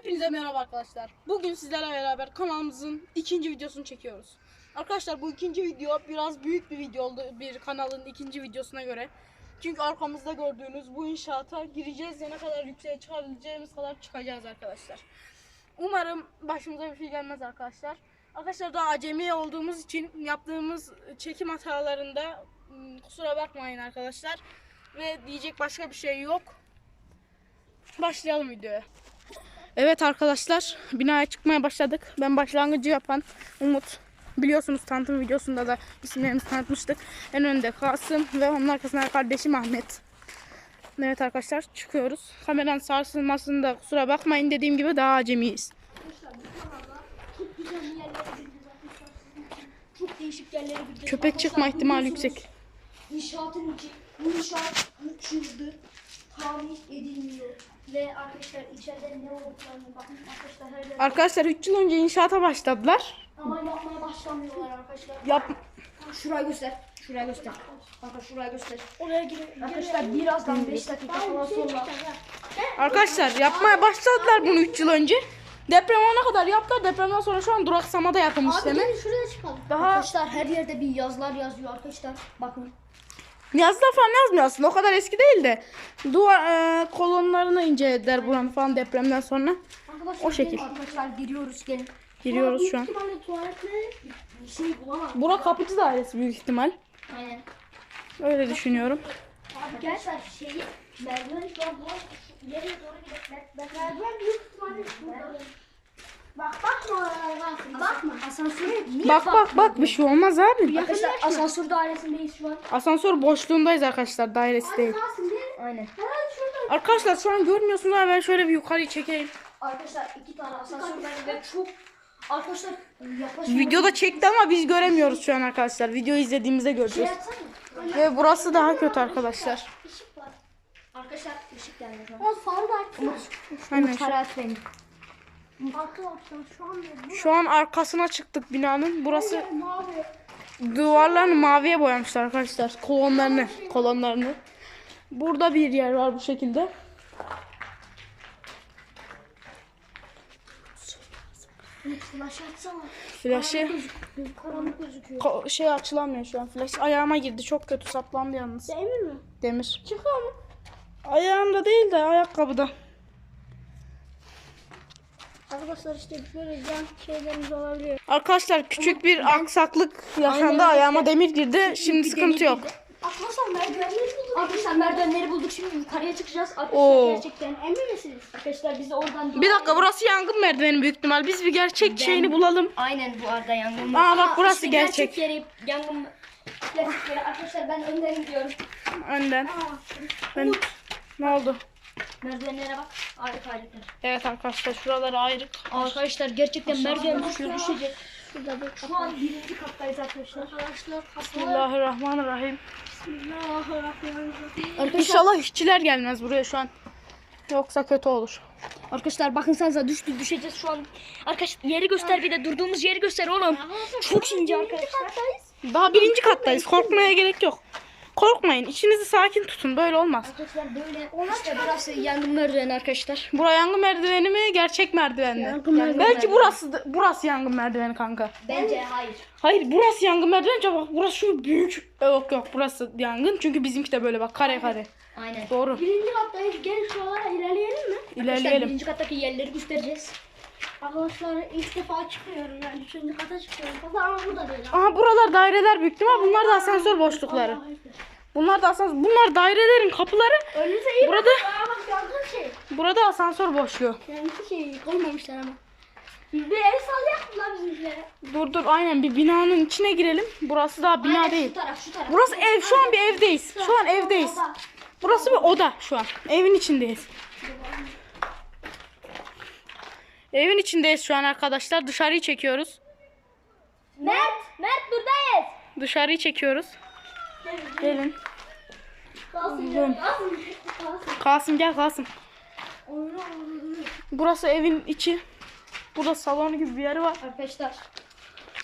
Hepinize merhaba arkadaşlar. Bugün sizlerle beraber kanalımızın ikinci videosunu çekiyoruz. Arkadaşlar bu ikinci video biraz büyük bir video oldu bir kanalın ikinci videosuna göre. Çünkü arkamızda gördüğünüz bu inşaata gireceğiz ya ne kadar yükseğe çıkabileceğimiz kadar çıkacağız arkadaşlar. Umarım başımıza bir şey gelmez arkadaşlar. Arkadaşlar daha acemi olduğumuz için yaptığımız çekim hatalarında ım, kusura bakmayın arkadaşlar. Ve diyecek başka bir şey yok. Başlayalım videoya. Evet arkadaşlar binaya çıkmaya başladık. Ben başlangıcı yapan Umut. Biliyorsunuz tanıtım videosunda da isimlerimizi tanıtmıştık. En önde Kasım ve onun arkasında kardeşim Ahmet. Evet arkadaşlar çıkıyoruz. Kameranın sarsılmasında kusura bakmayın dediğim gibi daha acemiyiz. Çok değişik yerlere. Köpek çıkma ihtimali yüksek. İnşaatın içi, bu inşaat 3 yıldır tamir edilmiyor. Ve arkadaşlar içeride ne olduklarını bakın arkadaşlar her yer. Arkadaşlar 3 yıl önce inşaata başladılar. Ama yapmaya başlamıyorlar arkadaşlar. Yap Şuraya göster. Şuraya göster. Kanka şuraya göster. Oraya girelim. Arkadaşlar birazdan 5 dakika falan sonra. Arkadaşlar yapmaya başladılar bunu 3 yıl önce. Deprem olana kadar yaptılar. Depremden sonra şu an duraksamada yapılmış Abi demek. gelin şuraya çıkalım. Daha Arkadaşlar her yerde bir yazılar yazıyor arkadaşlar. Bakın. Yazılar falan yazmıyor aslında. O kadar eski değil de. Duvar e, kolonlarını incelediler buranın falan depremden sonra. Arkadaşlar O şekil. Arkadaşlar giriyoruz gelin. Giriyoruz şu an. Şey. Bura kapıcı dairesi büyük ihtimal. Aynen. Öyle düşünüyorum. Arkadaşlar şeyi merdiven şu an. Şu Yere doğru gidelim. Merdiven büyük ihtimalle burada. Bak bakma oralara Bakma asansöre niye Bak bak bak bir şey olmaz abi. Arkadaşlar asansör dairesindeyiz şu an. Asansör boşluğundayız arkadaşlar dairesi değil. Aynen. Şurada. Arkadaşlar şu an görmüyorsunuz ama ben şöyle bir yukarıyı çekeyim. Arkadaşlar iki tane asansör var ve çok Arkadaşlar yaklaşık Videoda çekti ama biz göremiyoruz şu an arkadaşlar. Videoyu izlediğimizde şey göreceğiz. yapsana. Ve burası daha kötü arkadaşlar. Işık var. Arkadaşlar ışık geldi şu an. O farı da açsana. Aynen şu. Arkadaşlar şu an arkasına çıktık binanın. Burası mavi. duvarlarını maviye boyamışlar arkadaşlar. Kolonlarını, kolonlarını. Burada bir yer var bu şekilde. Flash açsana. Flaşı Karanlık gözüküyor. ko- şey açılamıyor şu an. Flaş ayağıma girdi. Çok kötü saplandı yalnız. Demir mi? Demir. Çıkıyor mu? Ayağımda değil de ayakkabıda. Arkadaşlar işte böyle yan şeylerimiz olabilir. Arkadaşlar küçük bir aksaklık yaşandı. Ayağıma demir girdi. Şimdi sıkıntı yok. Arkadaşlar merdivenleri bulduk. Arkadaşlar merdivenleri bulduk. Şimdi yukarıya çıkacağız. Arkadaşlar Oo. gerçekten emin misiniz? Arkadaşlar biz de oradan... Bir dakika burası yangın merdiveni büyük ihtimal. Biz bir gerçek şeyini bulalım. Aynen bu arada yangın. Aa bak burası işte gerçek. yeri, yangın... Gerçek yeri. Arkadaşlar ben önden gidiyorum. Önden. Ben... Ne oldu? Merdivenlere bak. Harika harika. Evet arkadaşlar şuraları ayrık. Arkadaşlar gerçekten merdiven düşüyor düşecek. Şurada bir Şu an birinci kattayız arkadaşlar. Arkadaşlar Bismillahirrahmanirrahim. Bismillahirrahmanirrahim. İnşallah işçiler gelmez buraya şu an. Yoksa kötü olur. Arkadaşlar bakın sanıza düştük düşeceğiz şu an. Arkadaşlar yeri göster bir de durduğumuz yeri göster oğlum. Çok ince arkadaşlar. Daha birinci kattayız. Korkmaya gerek yok. Korkmayın. İçinizi sakin tutun. Böyle olmaz. Arkadaşlar böyle işte burası yangın merdiveni arkadaşlar. Buraya yangın merdiveni mi? Gerçek merdiven mi? Yangın merdiveni. Belki burası burası yangın merdiveni kanka. Bence hayır. Hayır burası yangın merdiveni. Bak burası şu büyük. Yok yok burası yangın. Çünkü bizimki de böyle bak kare kare. Aynen. Doğru. Birinci kattayız. Gelin şuralara ilerleyelim mi? Arkadaşlar İlerleyelim. birinci kattaki yerleri göstereceğiz. Arkadaşlar ilk defa çıkıyorum yani. Üçüncü kata çıkıyorum. Kata ama burada değil. Aha buralar daireler büyük ihtimal. Bunlar da asansör boşlukları. Bunlar da asansör. Bunlar dairelerin kapıları. Önünüze iyi Burada. Aa bak yangın şey. burada asansör boşluğu. Yani bir şey koymamışlar ama. Bir el sallayak mı lan bizimkilere? Dur dur aynen bir binanın içine girelim. Burası daha bina Aynen, değil. Şu taraf şu taraf. Burası ev. Şu an bir evdeyiz. Şu an evdeyiz. Burası bir oda şu an. Evin içindeyiz. Evin içindeyiz şu an arkadaşlar. Dışarıyı çekiyoruz. Mert! Mert buradayız. Dışarıyı çekiyoruz. Gelin. Kalsın Oğlum. Kalsın. Kalsın. Kasım gel oyunu. Burası evin içi. Burada salon gibi bir yeri var. Arkadaşlar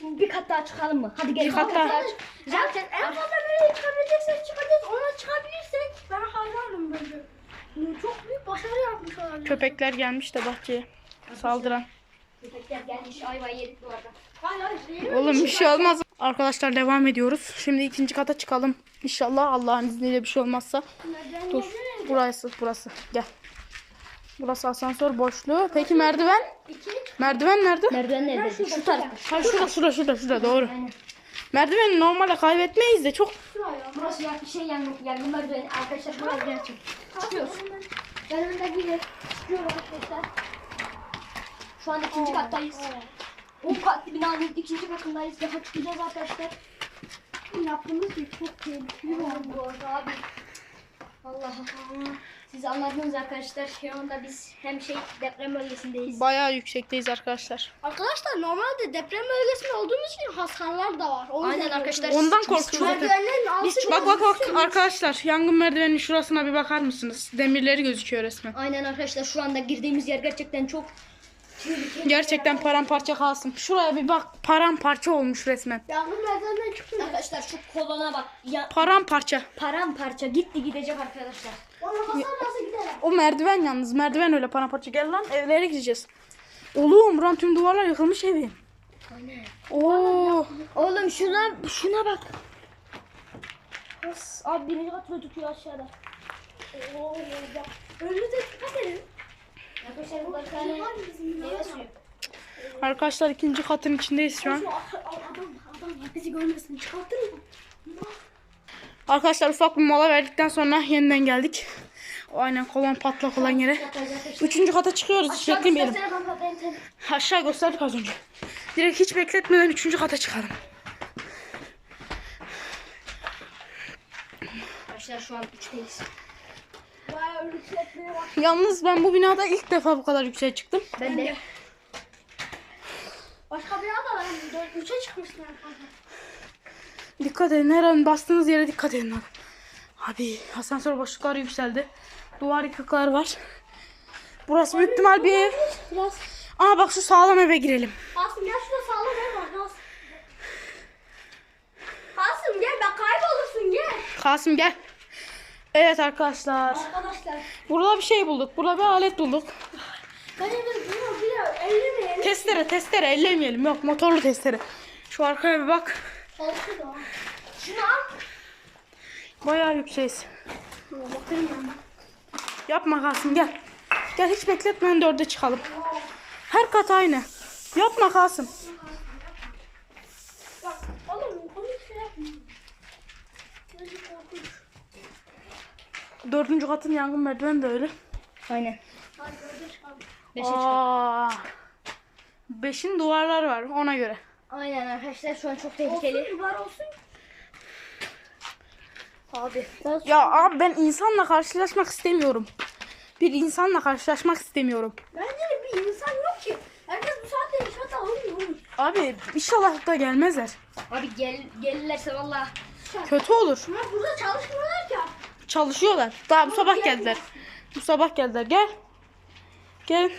bir kat daha çıkalım mı? Hadi gelin. Bir kat daha. Zaten en fazla böyle çıkabileceksek çıkacağız. Ona çıkabilirsek ben hayranım böyle. Çok büyük başarı yapmış olabilir. Köpekler gelmiş de bahçeye. Saldıran. Köpekler gelmiş ayva yedik bu arada. Hayır hayır. Oğlum bir şey olmaz. Arkadaşlar devam ediyoruz. Şimdi ikinci kata çıkalım. İnşallah Allah'ın izniyle bir şey olmazsa. Dur. Burası burası. Gel. Burası asansör boşluğu. Peki merdiven? Merdiven nerede? Merdiven nerede? Şu tarafta. Ha şurada şurada şurada şurada doğru. Aynen. Merdiveni normalde kaybetmeyiz de çok Burası ya bir şey yangın, yangın merdiveni. Arkadaşlar bu merdiven için. Çıkıyoruz. Yanımda gibi çıkıyorum arkadaşlar. Şu anda ikinci kattayız. 10 katlı binanın ikinci katındayız. Daha çıkacağız arkadaşlar. Yaptığımız bir çok tehlikeli arada abi. Allah'ım. Siz anladınız arkadaşlar. Şu anda biz hem şey deprem bölgesindeyiz. bayağı yüksekteyiz arkadaşlar. Arkadaşlar normalde deprem bölgesinde olduğumuz için hasarlar da var. O Aynen arkadaşlar. Ondan biz. Merdivenlerin altı Bak bak bak arkadaşlar yangın merdiveninin şurasına bir bakar mısınız? Demirleri gözüküyor resmen. Aynen arkadaşlar şu anda girdiğimiz yer gerçekten çok. Gerçekten paramparça kalsın. Şuraya bir bak paramparça olmuş resmen. Yangın merdivenden çıktım. Arkadaşlar şu kolona bak. Ya Paramparça. paramparça gitti gidecek arkadaşlar. Ona hasar nasıl? O merdiven yalnız. Merdiven öyle paramparça. Gel lan evlere gideceğiz. Oğlum buranın tüm duvarlar yıkılmış evin. Oo. Oğlum şuna şuna bak. As, abi birinci katını tutuyor aşağıda. Oo, bak. Önünüze dikkat edin. Arkadaşlar burada bir tane meyve suyu. Arkadaşlar ikinci katın içindeyiz şu an. Adam, adam. Bizi görmesin. Çıkartır mı? Arkadaşlar ufak bir mola verdikten sonra yeniden geldik. O aynen kolon patlak olan yere. Üçüncü kata çıkıyoruz. Hiç beklemeyelim. Aşağı gösterdik az önce. Direkt hiç bekletmeden üçüncü kata çıkalım. Arkadaşlar şu an üçteyiz. Yalnız ben bu binada ilk defa bu kadar yükseğe çıktım. Ben de. Başka bir ada üçe çıkmışsın. Dikkat edin her an bastığınız yere dikkat edin. Abi, abi asansör boşlukları yükseldi. Duvar yıkıklar var. Burası büyük ihtimal bir ev. Biraz. Aa bak şu sağlam eve girelim. Asım gel şurada sağlam ev var. Asım. Asım gel bak kaybolursun gel. Kasım gel. Evet arkadaşlar. Arkadaşlar. Burada bir şey bulduk. Burada bir alet bulduk. Ben de bunu bir de ellemeyelim. Testere testere ellemeyelim. Yok motorlu testere. Şu arkaya bir bak. Şunu al. Bayağı yükseğiz. Bakayım ben. Yapma Kasım gel. Gel hiç bekletmeden dörde çıkalım. Her kat aynı. Yapma Kasım. Bak oğlum onu şey yapma. Dördüncü katın yangın merdiveni de öyle. Aynen. Beşe. Aa. Beşin duvarlar var ona göre. Aynen arkadaşlar şu an çok tehlikeli. Olsun var olsun. Abi. Ya abi ben insanla karşılaşmak istemiyorum. Bir insanla karşılaşmak istemiyorum. Bence de bir insan yok ki. Herkes bu saatte inşaat alınmıyor. Abi inşallah da gelmezler. Abi gel gelirlerse valla. Kötü olur. Ama burada çalışmıyorlar ki. Çalışıyorlar. Daha bu sabah geldiler. Bu sabah geldiler. Gel. Gel.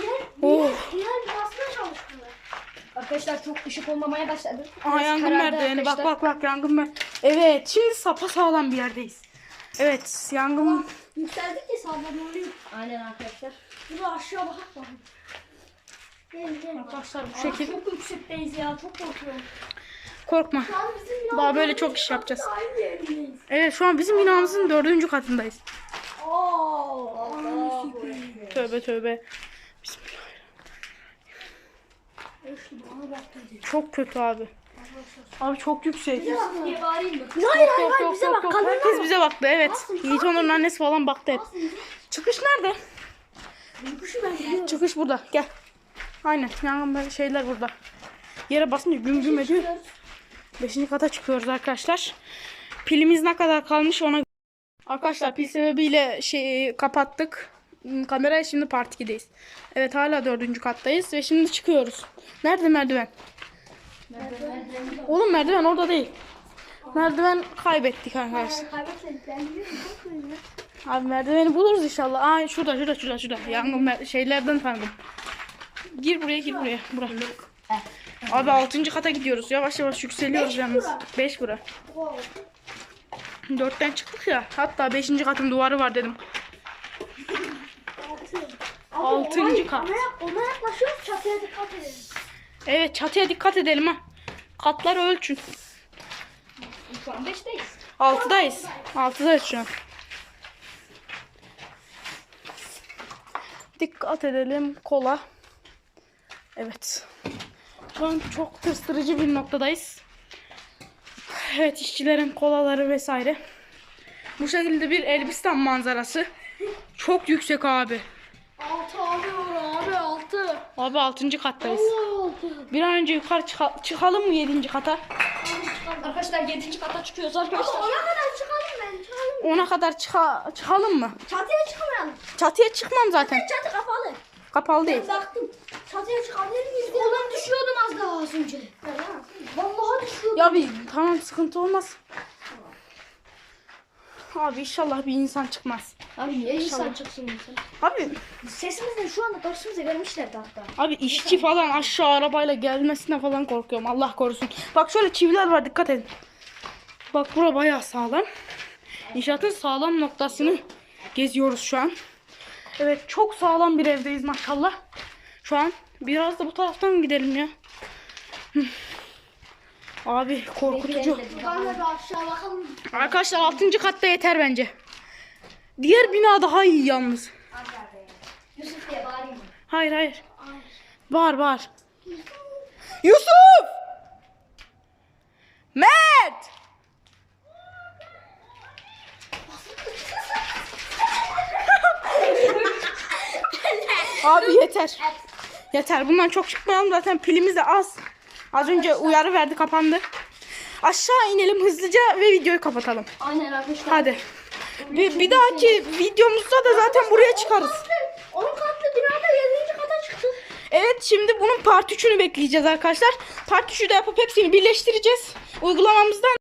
Diğer, Oh. diğer binasında çalışmıyorlar. Arkadaşlar çok ışık olmamaya başladı. Aa Biraz yangın karardı merdiveni. Bak arkadaşlar. bak bak yangın merdiveni. Evet şimdi sapa sağlam bir yerdeyiz. Evet yangın Yükseldik ya sağlam oluyor. Aynen arkadaşlar. Burada aşağı bak bakın. Gel gel. Arkadaşlar bu Aa, şekil. Çok yüksekteyiz ya çok korkuyorum. Korkma. Şu an bizim binamızın Daha böyle çok iş yapacağız. Aynı. Evet şu an bizim binamızın dördüncü katındayız. Tövbe tövbe. Çok kötü abi. Abi çok yüksek. Mı? Hayır hayır Yok, hayır yok, bize yok, bak. yok. Kadınlar Herkes bize baktı evet. Aslında- Yiğit Onur'un annesi falan baktı hep. Çıkış nerede? Kuşu ben biliyorum. Çıkış burada. Gel. Aynen. Yangın şeyler burada. Yere basınca güm güm ediyor. Beşinci kata çıkıyoruz arkadaşlar. Pilimiz ne kadar kalmış ona Arkadaşlar pil sebebiyle şey kapattık. Hmm, Kamerayı şimdi part 2'deyiz. Evet hala dördüncü kattayız ve şimdi çıkıyoruz. Nerede merdiven? Oğlum merdiven orada değil. Merdiven kaybettik arkadaşlar. Ben biliyorum. Abi merdiveni buluruz inşallah. Aa şurada şurada şurada şurada. Yangın şeylerden tanıdım. Gir buraya gir buraya. Bura. Abi 6. kata gidiyoruz. Yavaş yavaş yükseliyoruz yalnız. 5 bura. Wow. 4'ten çıktık ya. Hatta 5. katın duvarı var dedim. Abi, Altıncı ona- kat. Ona, ona yaklaşıyoruz çatıya dikkat edelim. Evet çatıya dikkat edelim ha. Katları ölçün. Şu an 5'teyiz. Altıdayız. Altıdayız şu an. Dikkat edelim kola. Evet. Şu an çok tırstırıcı bir noktadayız. Evet işçilerin kolaları vesaire. Bu şekilde bir Elbistan manzarası. Çok yüksek abi. Altı abi abi altı. Abi 6. kattayız. Altı. Bir an önce yukarı çıka- çıkalım mı 7. kata? Arkadaşlar 7. kata çıkıyoruz Ama arkadaşlar. ona kadar çıkalım ben çıkalım. Ona kadar çıka- çıkalım mı? Çatıya çıkamayalım. Çatıya çıkmam zaten. Çatı kapalı. Kapalı değil. Ben baktım. Çatıya çıkabilir miyiz? Oğlum düşüyordum az daha az önce. Vallahi düşüyordum. Ya bir tamam sıkıntı olmaz. Abi inşallah bir insan çıkmaz. Abi niye insan çıksın insan? Abi Sesimizle şu anda karşımıza gelmişlerdi hatta. abi işçi falan aşağı arabayla gelmesine falan korkuyorum. Allah korusun. Bak şöyle çiviler var dikkat edin. Bak bura bayağı sağlam. İnşaatın sağlam noktasını geziyoruz şu an. Evet çok sağlam bir evdeyiz maşallah. Şu an biraz da bu taraftan gidelim ya. Abi korkutucu. Arkadaşlar 6. katta yeter bence. Diğer bina daha iyi yalnız. Yusuf diye bağırayım mı? Hayır hayır. Bağır bağır. Yusuf! Mert! Abi yeter. Yeter. Bundan çok çıkmayalım. Zaten pilimiz de az. Az önce uyarı verdi kapandı. Aşağı inelim hızlıca ve videoyu kapatalım. Aynen arkadaşlar. Hadi. Bir, bir dahaki videomuzda da zaten buraya çıkarız. 10 katlı binada 7. kata çıktık. Evet şimdi bunun part 3'ünü bekleyeceğiz arkadaşlar. Part 3'ü de yapıp hepsini birleştireceğiz. Uygulamamızdan